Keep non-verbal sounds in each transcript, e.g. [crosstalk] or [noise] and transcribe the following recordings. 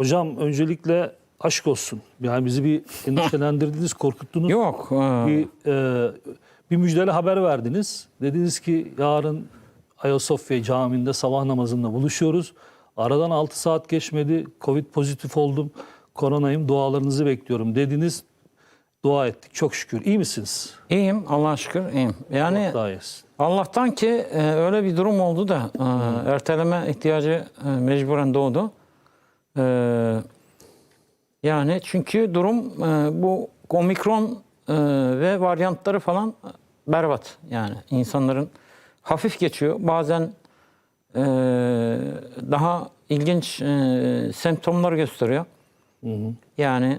Hocam öncelikle aşk olsun. Yani bizi bir [laughs] endişelendirdiniz, korkuttunuz. Yok. e, Bir, e, bir müjdeli haber verdiniz. Dediniz ki yarın Ayasofya Camii'nde sabah namazında buluşuyoruz. Aradan 6 saat geçmedi. Covid pozitif oldum. Koronayım. Dualarınızı bekliyorum dediniz. Dua ettik. Çok şükür. İyi misiniz? İyiyim Allah'a şükür iyiyim. Yani iyisin. Allah'tan ki e, öyle bir durum oldu da e, erteleme ihtiyacı e, mecburen doğdu. E, yani çünkü durum e, bu omikron e, ve varyantları falan berbat. Yani insanların hafif geçiyor. Bazen e, daha ilginç e, semptomlar gösteriyor. Yani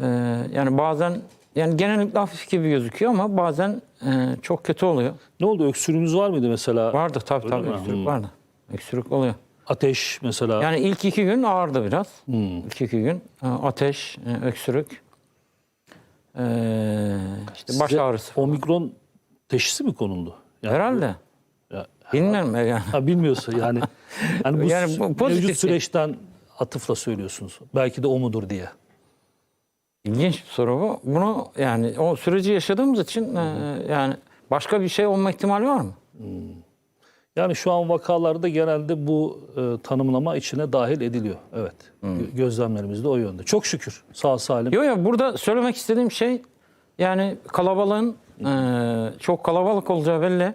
e, yani bazen yani genellikle hafif gibi gözüküyor ama bazen e, çok kötü oluyor. Ne oldu? Öksürüğünüz var mıydı mesela? Vardı tabii Öyle tabii mi? öksürük Hmm. vardı. Öksürük oluyor. Ateş mesela. Yani ilk iki gün ağırdı biraz. İlk iki gün e, ateş, e, öksürük, e, işte baş Size ağrısı. Omikron teşhisi mi konuldu? Yani, Herhalde. Ya, Bilmiyorum yani. ha, bilmiyorsun yani. [laughs] Yani bu, Yani bu pozitif mevcut bir- süreçten atıfla söylüyorsunuz. Belki de o mudur diye. İlginç bir soru bu. Bunu yani o süreci yaşadığımız için e, yani başka bir şey olma ihtimali var mı? Yani şu an vakalarda genelde bu e, tanımlama içine dahil ediliyor. Evet. Gö- Gözlemlerimiz de o yönde. Çok şükür. Sağ salim. Yok yok burada söylemek istediğim şey yani kalabalığın e, çok kalabalık olacağı belli.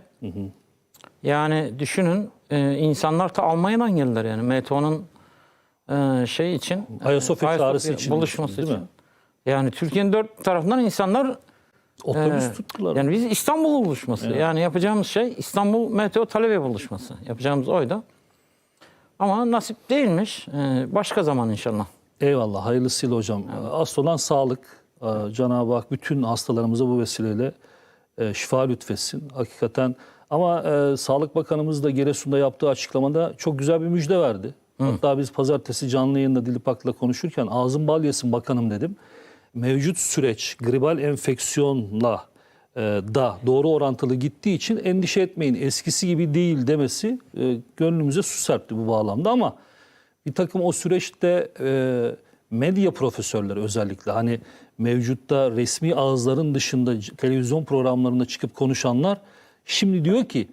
Yani düşünün e, insanlar ta Almanya'dan geldiler yani METO'nun e, şey için e, Ayasofya çağrısı için buluşması değil için. Yani Türkiye'nin dört tarafından insanlar Otobüs e, tuttular. yani biz İstanbul buluşması. Yani yapacağımız şey İstanbul Meteo Talebe buluşması. Yapacağımız oydu. Ama nasip değilmiş. E, başka zaman inşallah. Eyvallah. Hayırlısıyla hocam. Asıl olan sağlık. Ee, Cenab-ı Hak bütün hastalarımıza bu vesileyle e, şifa lütfetsin. Hakikaten ama e, Sağlık Bakanımız da Giresun'da yaptığı açıklamada çok güzel bir müjde verdi. Hatta biz pazartesi canlı yayında Dilipak'la konuşurken ağzın bal yesin bakanım dedim. Mevcut süreç gribal enfeksiyonla e, da doğru orantılı gittiği için endişe etmeyin eskisi gibi değil demesi e, gönlümüze su serpti bu bağlamda. Ama bir takım o süreçte e, medya profesörleri özellikle hani mevcutta resmi ağızların dışında televizyon programlarında çıkıp konuşanlar şimdi diyor ki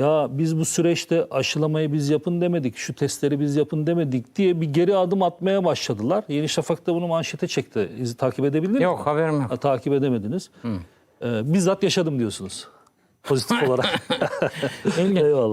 ya biz bu süreçte aşılamayı biz yapın demedik, şu testleri biz yapın demedik diye bir geri adım atmaya başladılar. Yeni Şafak'ta bunu manşete çekti. İzi takip edebildiniz Yok mi? haberim yok. Ha, takip edemediniz. Ee, bizzat yaşadım diyorsunuz. Pozitif [laughs] olarak. [laughs] Eyvallah.